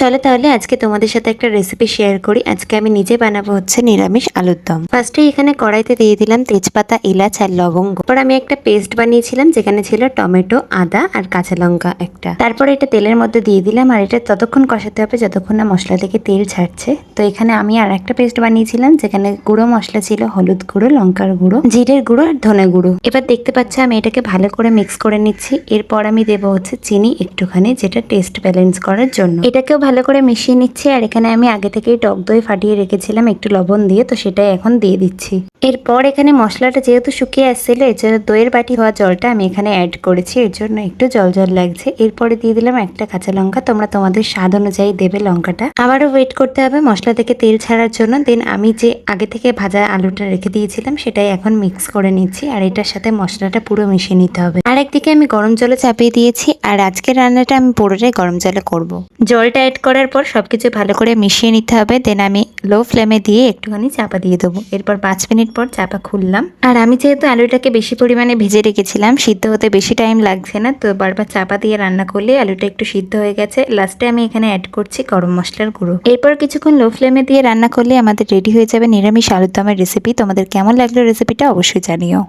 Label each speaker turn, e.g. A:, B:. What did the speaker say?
A: চলো তাহলে আজকে তোমাদের সাথে একটা রেসিপি শেয়ার করি। আজকে আমি নিজে বানাবো হচ্ছে নিরামিষ আলুর দম। ফার্স্টে এখানে কড়াইতে দিয়ে দিলাম তেজপাতা, এলাচ আর লবঙ্গ। তারপর আমি একটা পেস্ট বানিয়েছিলাম যেখানে ছিল টমেটো, আদা আর কাঁচা লঙ্কা একটা। তারপর এটা তেলের মধ্যে দিয়ে দিলাম আর এটা ততক্ষণ কষাতে হবে যতক্ষণ না মশলা থেকে তেল ছাড়ছে। তো এখানে আমি আর একটা পেস্ট বানিয়েছিলাম যেখানে গুঁড়ো মশলা ছিল, হলুদ গুঁড়ো, লঙ্কার গুঁড়ো, জিরের গুঁড়ো আর ধনে গুঁড়ো। এবার দেখতে পাচ্ছ আমি এটাকে ভালো করে মিক্স করে নিচ্ছি। এরপর আমি দেবো হচ্ছে চিনি একটুখানি, যেটা টেস্ট ব্যালেন্স করার জন্য। এটাকেও ভালো করে মিশিয়ে নিচ্ছি, আর এখানে আমি আগে থেকেই টক দই ফাটিয়ে রেখেছিলাম, একটু লবণ দিয়ে, তো সেটাই এখন দিয়ে দিচ্ছি। এরপর এখানে মশলাটা যেহেতু শুকিয়ে আসছিল, এর জন্য দইয়ের বাটি হওয়া জলটা আমি এখানে অ্যাড করেছি, এর জন্য একটু জল জল লাগছে। এরপরে দিয়ে দিলাম একটা কাঁচা লঙ্কা, তোমরা তোমাদের স্বাদ অনুযায়ী দেবে লঙ্কাটা। আবারও ওয়েট করতে হবে, মশলা থেকে তেল ছাড়ার জন্য। দেন আমি যে আগে থেকে ভাজা আলুটা রেখে দিয়েছিলাম, সেটাই এখন মিক্স করে নিচ্ছি, আর এটার সাথে মশলাটা পুরো মিশিয়ে নিতে হবে। আর একদিকে আমি গরম জলে চাপিয়ে দিয়েছি, আর আজকের রান্নাটা আমি পুরোটাই গরম জলে করব। জলটা অ্যাড করার পর সবকিছু ভালো করে মিশিয়ে নিতে হবে। দেন আমি লো ফ্লেমে দিয়ে একটুখানি চাপা দিয়ে দেবো। এরপর পাঁচ মিনিট পর চাপা খুললাম। আর আমি যেহেতু আলুটাকে বেশি পরিমাণে ভেজে রেখেছিলাম, সিদ্ধ হতে বেশি টাইম লাগছে না, তো বারবার চাপা দিয়ে রান্না করলে আলুটা একটু সিদ্ধ হয়ে গেছে। লাস্টে আমি এখানে অ্যাড করছি গরম মশলার গুঁড়ো। এরপর কিছুক্ষণ লো ফ্লেমে দিয়ে রান্না করলে আমাদের রেডি হয়ে যাবে নিরামিষ আলুর দমের রেসিপি তোমাদের কেমন লাগল রেসিপিটা অবশ্যই জানিও।